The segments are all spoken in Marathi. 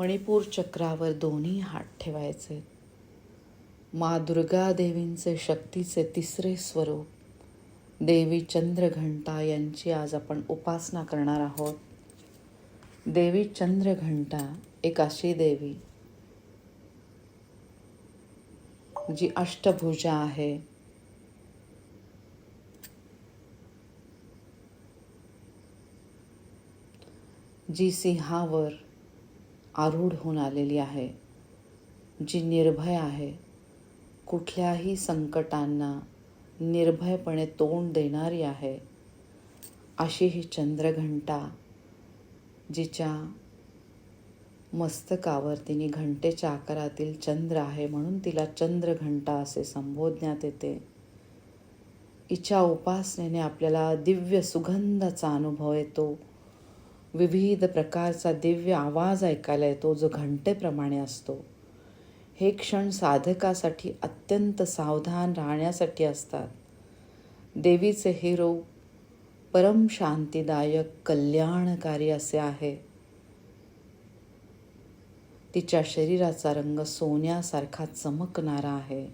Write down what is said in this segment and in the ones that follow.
मणिपूर चक्रावर दोन्ही हात ठेवायचे. मा दुर्गा देवींचे शक्तीचे तिसरे स्वरूप. देवी चंद्रघंटा यांची आज आपण उपासना करणार आहोत. देवी चंद्रघंटा एक अशी देवी जी अष्टभुजा आहे. जी सिंहावर आरूढ होऊन आलेली आहे जी निर्भय आहे. कुठल्याही संकटांना निर्भयपणे तोंड देणारी आहे अशी ही चंद्रघंटा जिच्या मस्तकावर तिने घंटेच्या आकारातील चंद्र आहे म्हणून तिला चंद्रघंटा असे संबोधण्यात येते. इच्छा उपासनेने आपल्याला दिव्य सुगंधाचा अनुभव येतो. विविध प्रकारचा दिव्य आवाज ऐकायला येतो जो घंटेप्रमाणे असतो. हे क्षण साधकासाठी अत्यंत सावधान राहण्यासाठी असतात. देवीचे हे रूप परम शांतीदायक कल्याणकारी असे आहे. तिच्या शरीराचा रंग सोन्यासारखा चमकणारा आहे.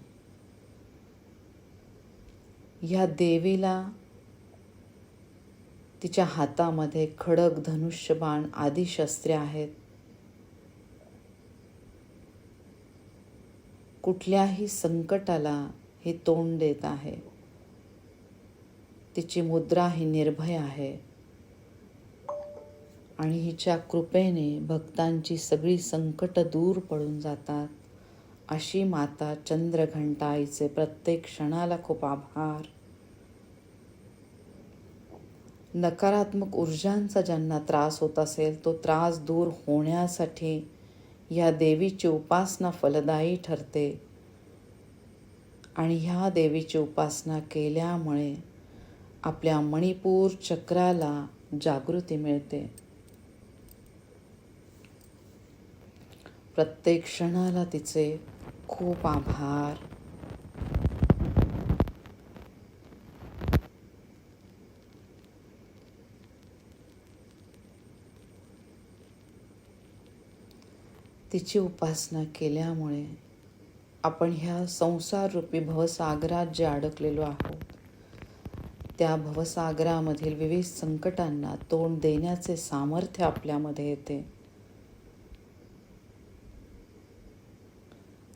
या देवीला तिच्या हातामध्ये खडक धनुष्यबाण आदी शस्त्रे आहेत. कुठल्याही संकटाला हे तोंड देत आहे. तिची मुद्रा ही निर्भय आहे. आणि हिच्या कृपेने भक्तांची सगळी संकट दूर पडून जातात. अशी माता चंद्रघंटा आईचे प्रत्येक क्षणाला खूप आभार. नकारात्मक ऊर्जांचा ज्यांना त्रास होत असेल तो त्रास दूर होण्यासाठी या देवीची उपासना फलदायी ठरते. आणि ह्या देवीची उपासना केल्यामुळे आपल्या मणिपूर चक्राला जागृती मिळते. प्रत्येक क्षणाला तिचे खूप आभार. तिची उपासना केल्यामुळे आपण ह्या संसाररूपी भवसागरात जे अडकलेलो आहोत त्या भवसागरामधील विविध संकटांना तोंड देण्याचे सामर्थ्य आपल्यामध्ये येते.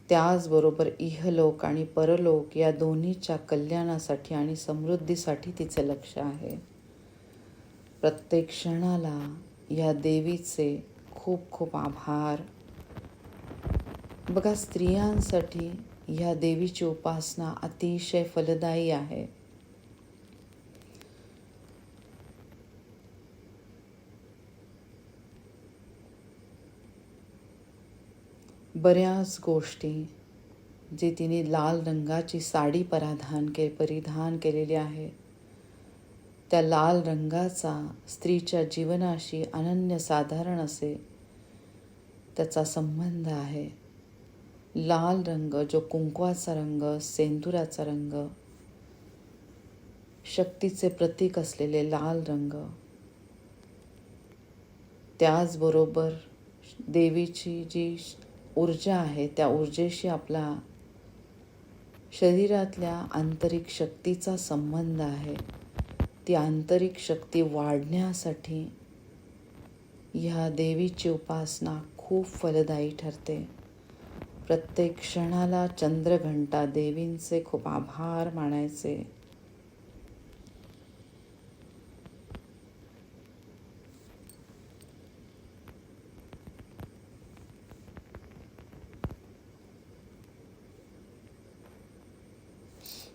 त्याचबरोबर इहलोक आणि परलोक या दोन्हीच्या कल्याणासाठी आणि समृद्धीसाठी तिचे लक्ष आहे. प्रत्येक क्षणाला या देवीचे खूप खूप आभार. बघा स्त्रियांसाठी ह्या देवीची उपासना अतिशय फलदायी आहे. बऱ्याच गोष्टी जी तिने लाल रंगाची साडी पराधान के परिधान केलेली आहे त्या लाल रंगाचा स्त्रीच्या जीवनाशी अनन्यसाधारण असे त्याचा संबंध आहे. लाल रंग जो कुंकवाचा रंग सेंदुराचा रंग शक्तीचे प्रतीक असलेले लाल रंग. त्याचबरोबर देवीची जी ऊर्जा आहे त्या ऊर्जेशी आपला शरीरातल्या आंतरिक शक्तीचा संबंध आहे. ती आंतरिक शक्ती वाढण्यासाठी ह्या देवीची उपासना खूप फलदायी ठरते. प्रत्येक क्षणाला चंद्रघंटा देवींचे खूप आभार मानायचे.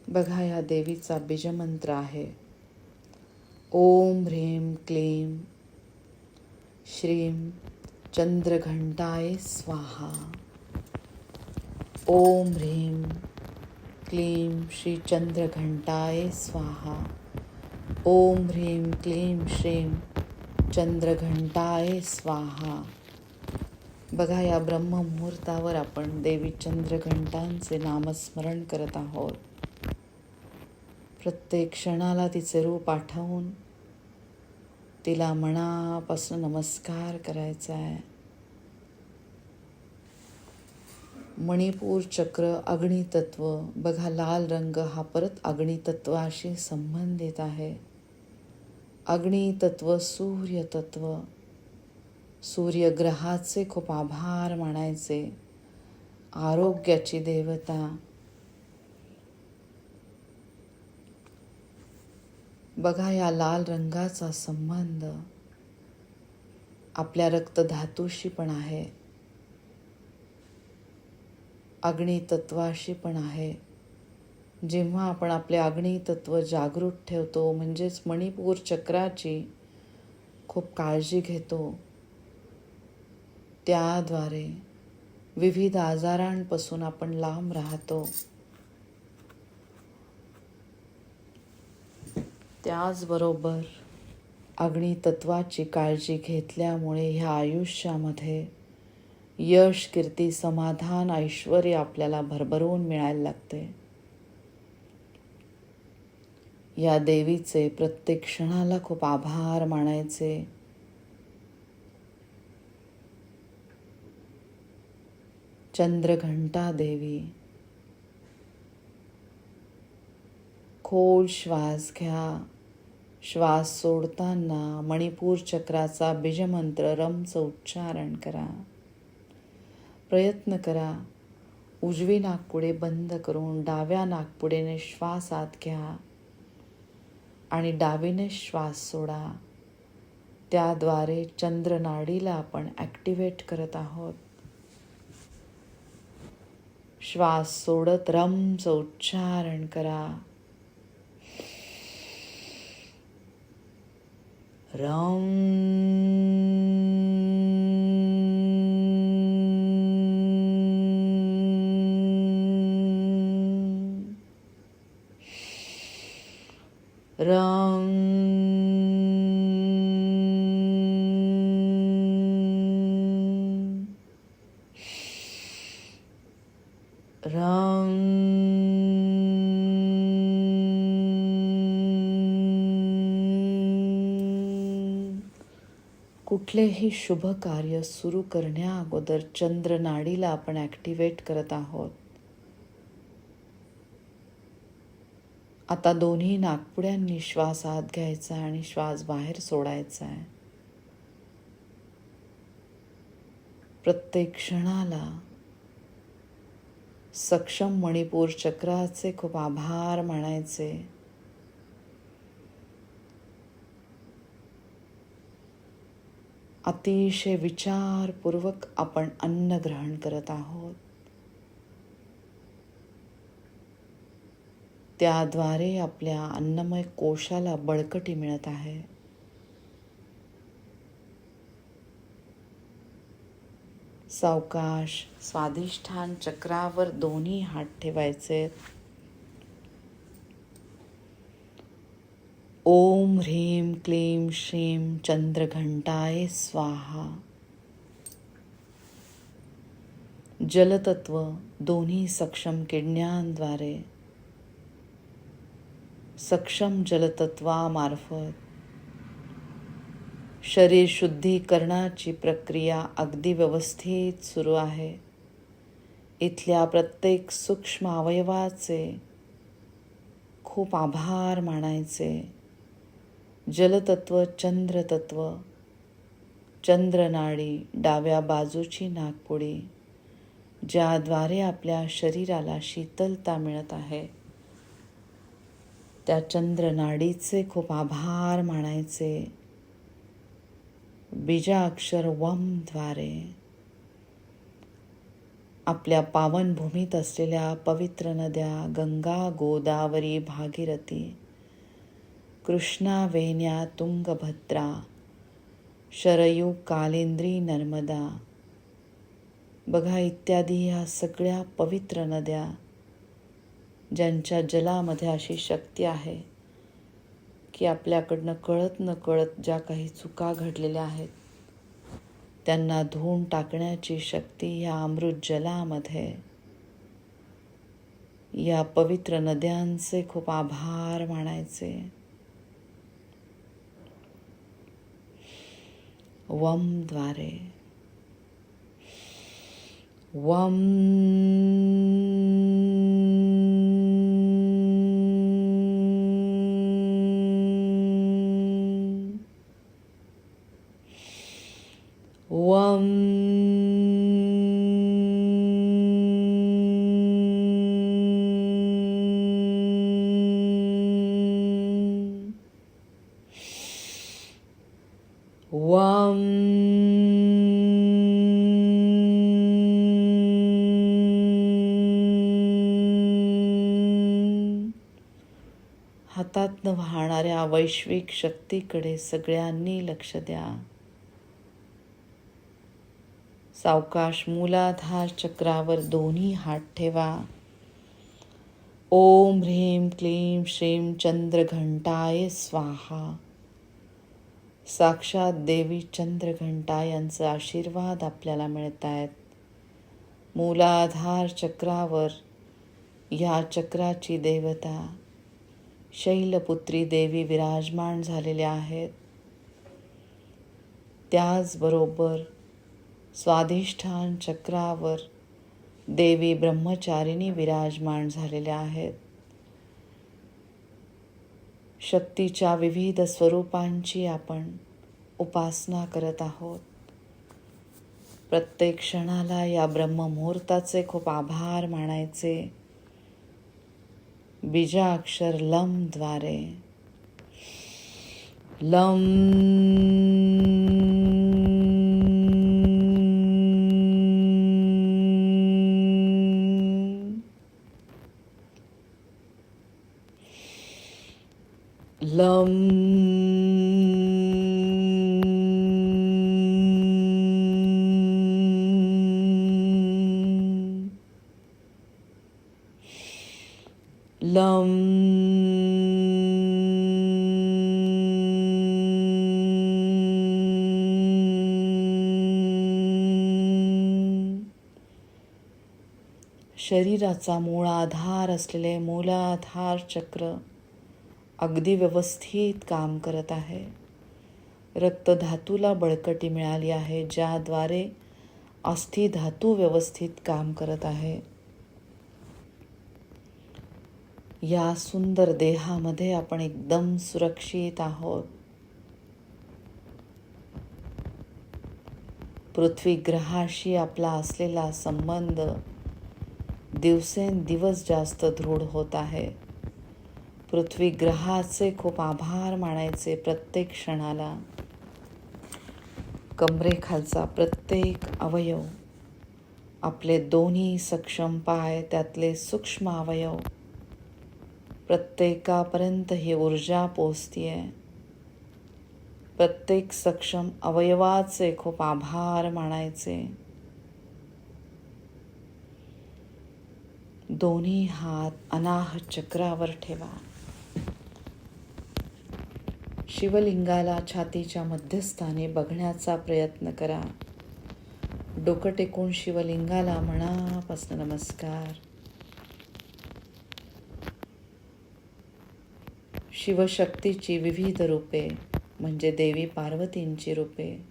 बघा या देवीचा बीजमंत्र आहे. ओम ह्रीं क्लीं श्रीं चंद्रघंटाय स्वाहा. ओम ह्रीं क्लीं श्री चंद्रघंटाय स्वाहा। ॐ ह्रीं क्लीं श्रीं चंद्रघंटाय स्वाहा। बघा या ब्रह्ममुहूर्तावर आपण देवी चंद्रघंटांचे नामस्मरण करत आहोत. प्रत्येक क्षणाला तिचे रूप आठवून तिला मनापासून नमस्कार करायचा आहे. मणिपूर चक्र अग्नितत्व. बघा लाल रंग हा परत अग्नितत्वाशी संबंधित आहे. अग्नितत्व सूर्यतत्व. सूर्यग्रहाचे खूप आभार मानायचे. आरोग्याची देवता. बघा या लाल रंगाचा संबंध. आपल्या रक्तधातूशी पण आहे. अग्नितत्वाशी पण आहे. जेव्हा आपण आपले अग्नितत्व जागृत ठेवतो म्हणजेच मणिपूर चक्राची खूप काळजी घेतो त्याद्वारे विविध आजारांपासून आपण लांब राहतो. त्याचबरोबर अग्नितत्वाची काळजी घेतल्यामुळे ह्या आयुष्यामध्ये यश कीर्ती समाधान ऐश्वर आपल्याला भरभरून मिळायला लागते या देवीचे प्रत्येक क्षणाला खूप आभार मानायचे. चंद्रघंटा देवी खोल श्वास घ्या. श्वास सोडताना मणिपूर चक्राचा बीजमंत्र रमचं उच्चारण करा. प्रयत्न करा. उजवी नागपुडे बंद करून डाव्या नागपुडेने श्वास आत घ्या आणि डावीने श्वास सोडा. त्याद्वारे चंद्रनाडीला आपण ॲक्टिवेट करत आहोत. श्वास सोडत रमचं उच्चारण करा. रम कुठलेही शुभ कार्य सुरू करण्या अगोदर चंद्र नाडीला आपण ॲक्टिवेट करत आहोत. आता दोन्ही नागपुड्यांनी श्वास आत घ्यायचा आणि श्वास बाहेर सोडायचा आहे. प्रत्येक क्षणाला सक्षम मणिपूर चक्राचे खूप आभार मानायचे. अतिशय विचारपूर्वक आपण अन्न ग्रहण करत आहोत. त्याद्वारे आपल्या अन्नमय कोशाला बळकटी मिळत आहे. सावकाश स्वादिष्ठान चक्रावर दोन्ही हात ठेवायचे. ओम ह्रीं क्लीं श्रीं चंद्रघंटाय स्वाहा। जलतत्व दोन्ही सक्षम किडण्यांद्वारे सक्षम जलतत्वामार्फत शरीर शुद्धीकरणाची प्रक्रिया अगदी व्यवस्थित सुरू आहे. इथल्या प्रत्येक सूक्ष्म अवयवाचे खूप आभार मानायचे. जलतत्व चंद्रतत्व चंद्रनाडी डाव्या बाजूची नागपुडी ज्याद्वारे आपल्या शरीराला शीतलता मिळत आहे. त्या चंद्रनाडीचे खूप आभार मानायचे. बीजाक्षर वमद्वारे आपल्या पावनभूमीत असलेल्या पवित्र नद्या गंगा गोदावरी भागीरथी कृष्णा वेण्या तुंगभद्रा शरयू कालेंद्री नर्मदा. बघा इत्यादी ह्या सगळ्या पवित्र नद्या ज्यांच्या जलामध्ये अशी शक्ती आहे की आपल्याकडनं कळत न कळत ज्या काही चुका घडलेल्या आहेत त्यांना धुवून टाकण्याची शक्ती ह्या अमृत जलामध्ये. या पवित्र नद्यांचे खूप आभार मानायचे. वमद्वारे वम होणाऱ्या वैश्विक शक्तीकडे सगळ्यांनी लक्ष द्या. सावकाश मूलाधार चक्रावर दोन्ही हात ठेवा. ओम ह्रीं क्लीं श्रीम चंद्रघंटाय स्वाहा. साक्षात देवी चंद्रघंटा यांचा आशीर्वाद आपल्याला मिळत आहेत. मूलाधार चक्रावर या चक्राची देवता शैलपुत्री देवी विराजमान झालेल्या आहेत. त्याचबरोबर स्वाधिष्ठान चक्रावर देवी ब्रह्मचारिणी विराजमान झालेल्या आहेत. शक्तीच्या विविध स्वरूपांची आपण उपासना करत आहोत. प्रत्येक क्षणाला या ब्रह्ममुहूर्ताचे खूप आभार मानायचे. बीजाक्षर लमद्वारे लम. लम. शरीराचा मूळाधार असलेले मूलाधार चक्र अगदी व्यवस्थित काम करत आहे. रक्तधातूला बळकटी मिळाली आहे ज्याद्वारे अस्थिधातू व्यवस्थित काम करत आहे. या सुंदर देहामध्ये आपण एकदम सुरक्षित आहोत. पृथ्वी ग्रहाशी आपला असलेला संबंध दिवसेंदिवस जास्त दृढ होत आहे. पृथ्वी ग्रहाचे खूप आभार मानायचे प्रत्येक क्षणाला. कमरेखालचा प्रत्येक अवयव आपले दोन्ही सक्षम पाय त्यातले सूक्ष्म अवयव प्रत्येकापर्यंत ही ऊर्जा पोचतीये प्रत्येक सक्षम अवयवाचे खूप आभार मानायचे. दोन्ही हात अनाह चक्रावर ठेवा. शिवलिंगाला छातीच्या मध्यस्थानी बघण्याचा प्रयत्न करा. डोकं टेकून शिवलिंगाला मनापासून नमस्कार. शिवशक्तीची विविध रूपे म्हणजे देवी पार्वतींची रूपे.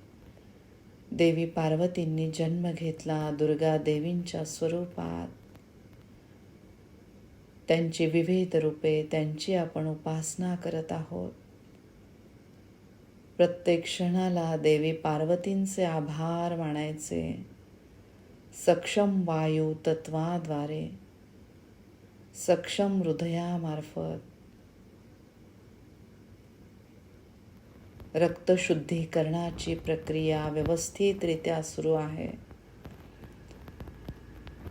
देवी पार्वतींनी जन्म घेतला दुर्गा देवींच्या स्वरूपात. त्यांची विविध रूपे त्यांची आपण उपासना करत आहोत. प्रत्येक क्षणाला देवी पार्वतींचे आभार मानायचे. सक्षम वायू तत्वाद्वारे. सक्षम हृदयामार्फत. रक्तशुद्धीकरणाची प्रक्रिया व्यवस्थितरित्या सुरू आहे.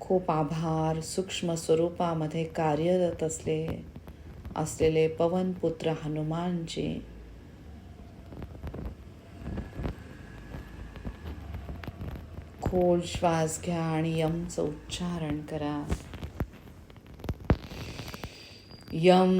खूप आभार. सूक्ष्म स्वरूपामध्ये कार्यरत असले असलेले पवनपुत्र हनुमानजी. खोल श्वास घ्या आणि यमचं उच्चारण करा. यम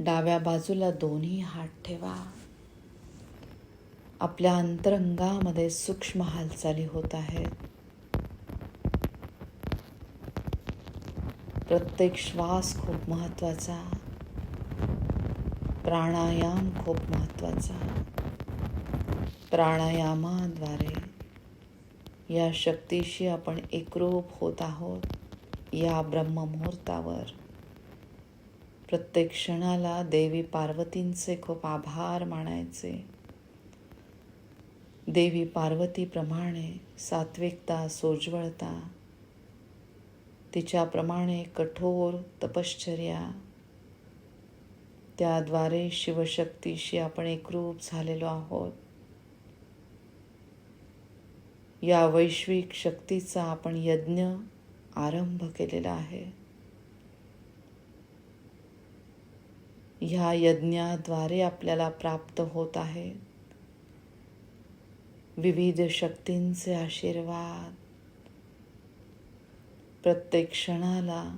डाव्या बाजूला दोन्ही हात ठेवा. आपल्या अंतरंगामध्ये सूक्ष्म हालचाली होत आहेत. प्रत्येक श्वास खूप महत्त्वाचा प्राणायाम खूप महत्त्वाचा प्राणायामाद्वारे या शक्तीशी आपण एकरूप होत आहोत या ब्रह्ममुहूर्तावर. प्रत्येक क्षणाला देवी पार्वतींचे खूप आभार मानायचे. देवी पार्वतीप्रमाणे सात्विकता सोज्वळता तिच्याप्रमाणे कठोर तपश्चर्या त्याद्वारे शिवशक्तीशी आपण एकरूप झालेलो आहोत. या वैश्विक शक्तीचा आपण यज्ञ आरंभ केलेला आहे. ह्या यज्ञाद्वारे आपल्याला प्राप्त होत आहे. विविध शक्तींचे आशीर्वाद. प्रत्येक क्षणाला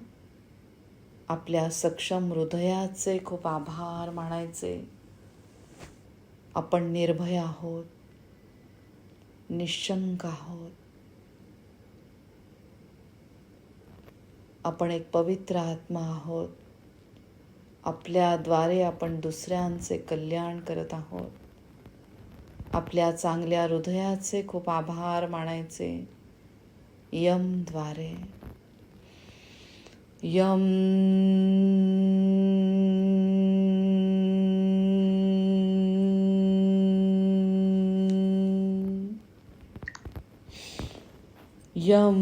आपल्या सक्षम हृदयाचे खूप आभार मानायचे. आपण निर्भय आहोत निशंक आहोत. आपण एक पवित्र आत्मा आहोत. आपल्याद्वारे आपण दुसऱ्यांचे कल्याण करत आहोत. आपल्या चांगल्या हृदयाचे खूप आभार मानायचे. यमद्वारे यम यम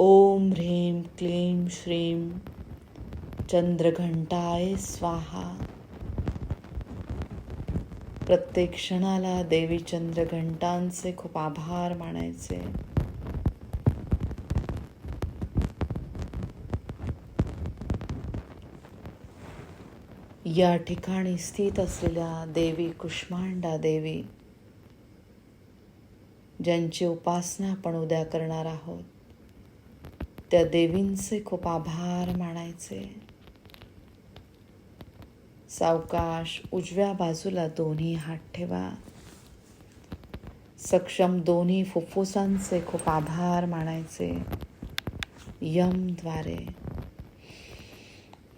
ओम ह्रीं क्लीं श्रीं चंद्रघंटाय स्वाहा। प्रत्येक क्षणाला देवीचंद्र घंटांचे खूप आभार मानायचे. या ठिकाणी स्थित असलेल्या देवी कुष्मांडा देवी ज्यांची उपासना आपण उद्या करणार आहोत त्या देवींचे खूप आभार मानायचे. सावकाश उजव्या बाजूला दोन्ही हात ठेवा. सक्षम दोन्ही फुफ्फुसांचे खूप आभार मानायचे. यमद्वारे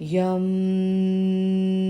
यम यम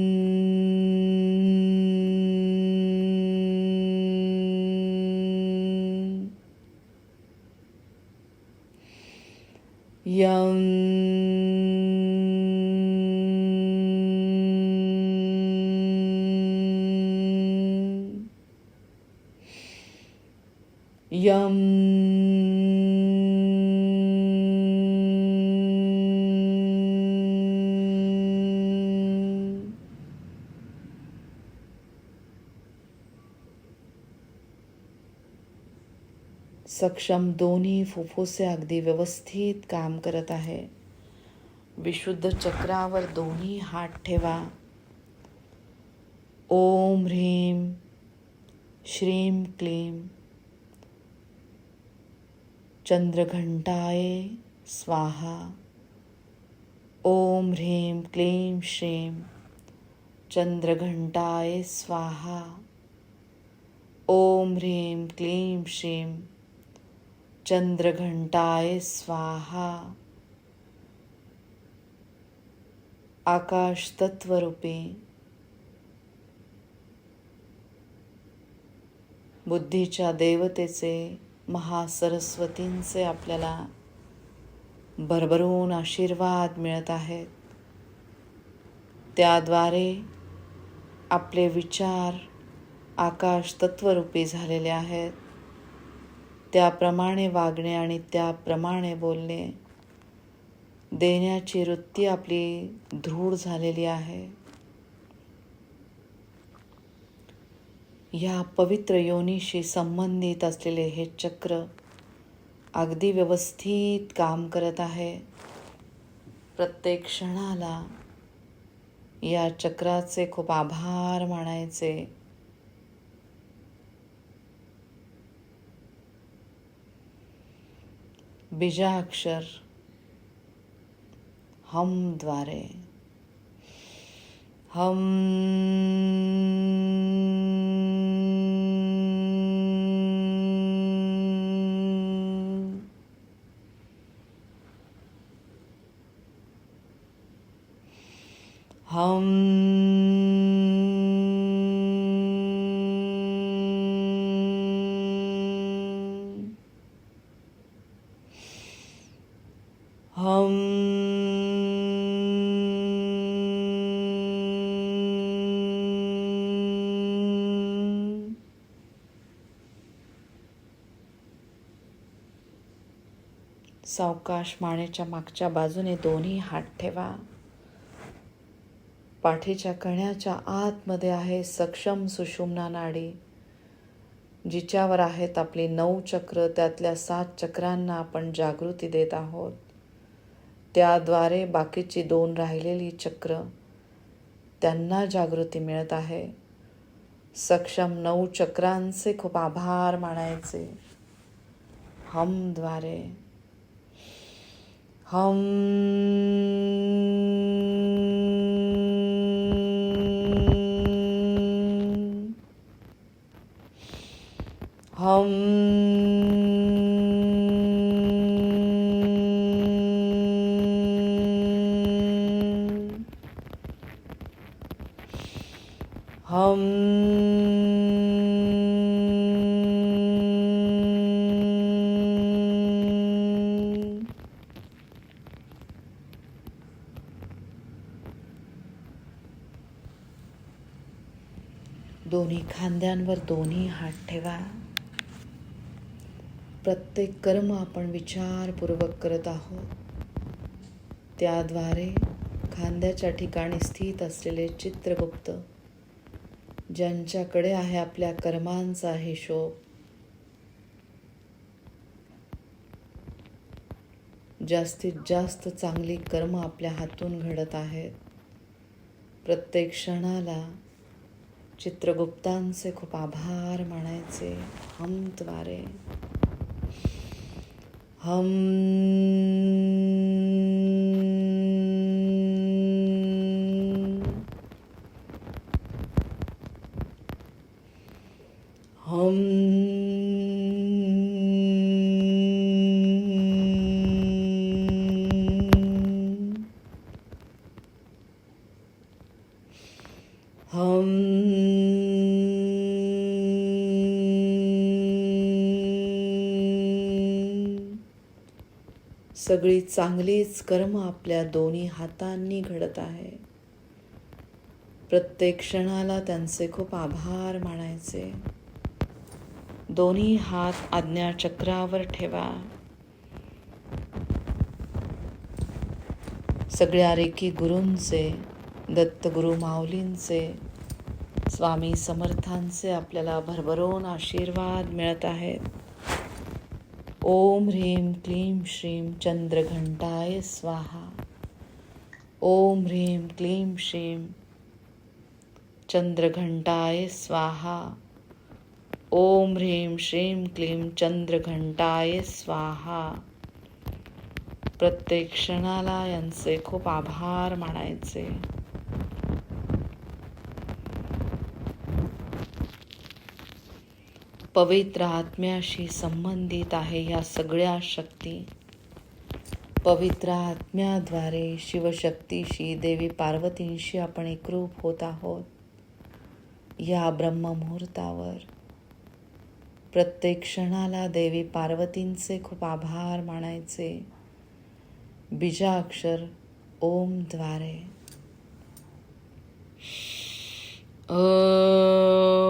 सक्षम दोन्ही फुफ्फुसे अगदी व्यवस्थित काम करत आहे विशुद्ध चक्रावर दोन्ही हात ठेवा। ओम ह्रीं, श्रीं क्लीं। चंद्रघंटाय स्वाहा। ओम ह्रीं क्लीं श्रीम चंद्रघंटाय स्वाहा। ओम ह्रीं क्लीं श्रीं। चंद्रघंटाय स्वाहा. आकाश तत्वरूपे बुद्धीच्या देवतेचे महासरस्वतींचे आपल्याला भरभरून आशीर्वाद मिळत आहेत. त्याद्वारे आपले विचार आकाश तत्वरूपी झालेले आहेत. त्याप्रमाणे वागणे आणि त्याप्रमाणे बोलणे. देण्याची वृत्ती आपली दृढ झालेली आहे. ह्या पवित्र योनीशी संबंधित असलेले हे चक्र अगदी व्यवस्थित काम करत आहे. प्रत्येक क्षणाला या चक्राचे खूप आभार मानायचे. बीजाक्षर हमद्वारे हम हम हम सावकाश मानेच्या मागच्या बाजूने दोन्ही हात ठेवा. पाठीच्या कण्याच्या आतमध्ये आहे सक्षम सुषुम्ना नाडी जिच्यावर आहेत आपली नऊ चक्र त्यातल्या सात चक्रांना आपण जागृती देत आहोत. त्याद्वारे बाकीची दोन राहिलेली चक्र त्यांना जागृती मिळत आहे. सक्षम नऊ चक्रांचे खूप आभार मानायचे. हमद्वारे हम खांद्यांवर दोन्ही हात ठेवा. प्रत्येक कर्म आपण विचारपूर्वक करत आहोत. त्याद्वारे खांद्याच्या ठिकाणी स्थित असलेले चित्रगुप्त ज्यांच्याकडे आहे आपल्या कर्मांचा हिशोब जास्तीत जास्त चांगली कर्म आपल्या हातून घडत आहेत. प्रत्येक क्षणाला चित्रगुप्तांचे खूप आभार मानायचे. हमद्वारे हम हम सगळी चांगलीच कर्म आपल्या दोन्ही हातांनी घडत आहे. प्रत्येक क्षणाला त्यांचे खूप आभार मानायचे. दोन्ही हात आज्ञाचक्रावर ठेवा. सगळ्या रेखी गुरूंचे दत्तगुरु माऊलींचे स्वामी समर्थांचे आपल्याला भरभरून आशीर्वाद मिळत आहेत. ओम ह्रीं क्लीं श्रीं चंद्रघंटाय स्वाहा। ओम ह्रीं क्लीं श्रीं चंद्रघंटाय स्वाहा। ओम ह्रीं श्रीं क्लीं चंद्रघंटाय स्वाहा। प्रत्येक क्षणाला यांचे खूप आभार मानायचे. पवित्र आत्म्याशी संबंधित आहे या सगळ्या शक्ती. पवित्र आत्म्याद्वारे शिवशक्तीशी देवी पार्वतींशी आपण एकरूप होत आहोत. या ब्रह्ममुहूर्तावर प्रत्येक क्षणाला देवी पार्वतींचे खूप आभार मानायचे. बीजाक्षर ओमद्वारे ओ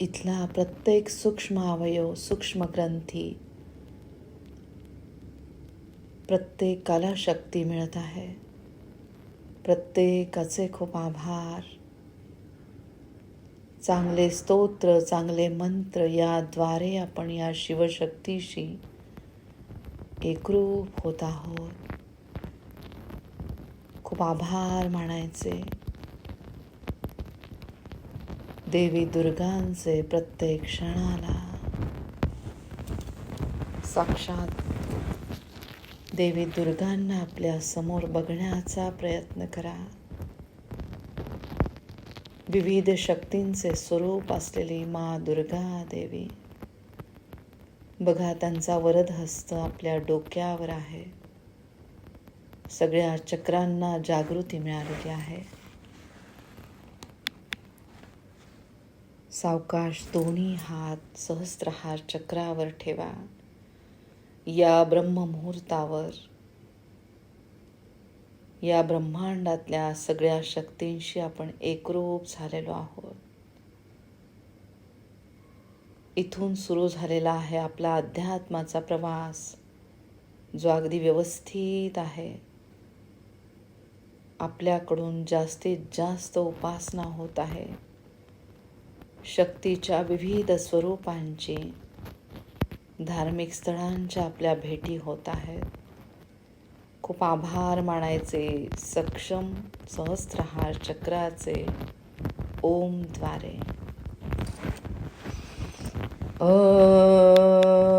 इथला प्रत्येक सूक्ष्म अवयव सूक्ष्म ग्रंथी प्रत्येकाला शक्ती मिळत आहे. प्रत्येकाचे खूप आभार. चांगले स्तोत्र चांगले मंत्र याद्वारे आपण या शिवशक्तीशी एकरूप होत आहोत. खूप आभार मानायचे. देवी दुर्गांचे प्रत्येक क्षणाला. साक्षात देवी दुर्गांना आपल्यासमोर बघण्याचा प्रयत्न करा. विविध शक्तींचे स्वरूप असलेली मा दुर्गा देवी. बघा त्यांचा वरद हस्त आपल्या डोक्यावर आहे. सगळ्या चक्रांना जागृती मिळालेली आहे. सावकाश दोन्ही हात सहस्त्रहार चक्रावर ठेवा. या ब्रह्ममुहूर्तावर या ब्रह्मांडातल्या सगळ्या शक्तींशी आपण एकरूप झालेलो आहोत. इथून सुरू झालेला आहे आपला अध्यात्माचा प्रवास जो अगदी व्यवस्थित आहे. आपल्याकडून जास्तीत जास्त उपासना होत आहे. शक्तीच्या विविध स्वरूपांची धार्मिक स्थळांच्या आपल्या भेटी होत आहेत. खूप आभार मानायचे सक्षम सहस्त्रहार चक्राचे ओमद्वारे ओ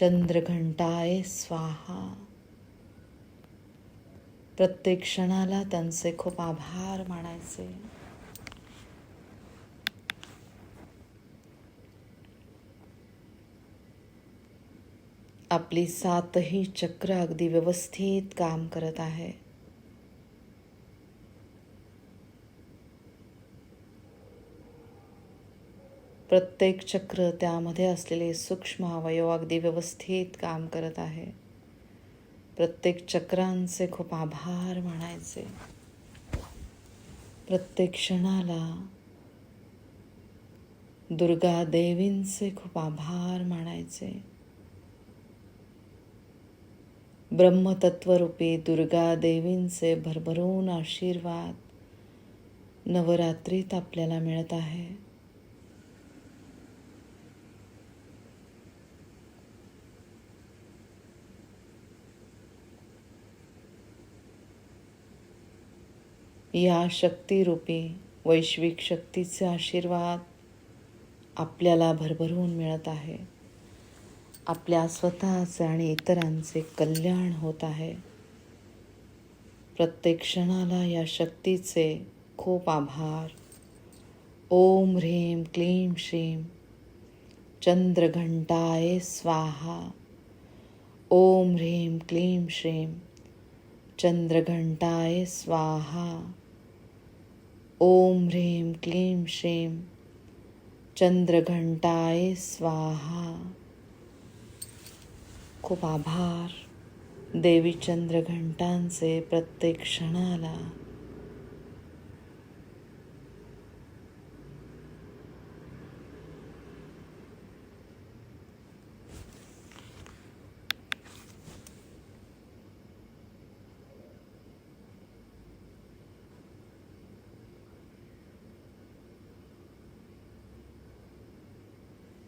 चंद्रघंटाय स्वाहा. प्रत्येक क्षणाला त्यांचे खूप आभार मानायचे. आपली सातही चक्र अगदी व्यवस्थित काम करत आहे. प्रत्येक चक्र त्यामध्ये असलेले सूक्ष्म अवयव अगदी व्यवस्थित काम करत आहे. प्रत्येक चक्रांचे खूप आभार मानायचे. प्रत्येक क्षणाला दुर्गा देवींचे खूप आभार मानायचे. ब्रह्मतत्वरूपी दुर्गा देवींचे भरभरून आशीर्वाद नवरात्रीत आपल्याला मिळत आहे. या शक्तिरूपी वैश्विक शक्तीचे आशीर्वाद आपल्याला भरभरून मिळत आहे. आपल्या स्वतःचे आणि इतरांचे कल्याण होत आहे. प्रत्येक क्षणाला या शक्तीचे खूप आभार. ओम ह्रीं क्लीं श्रीम चंद्रघंटाय स्वाहा. ओम ह्रीं क्लीं श्रीम चंद्रघंटाय स्वाहा. ओम ह्रीं क्लीं श्रीं चंद्रघंटाय स्वाहा। खूप आभार देवी चंद्रघंटांचे प्रत्येक क्षणाला.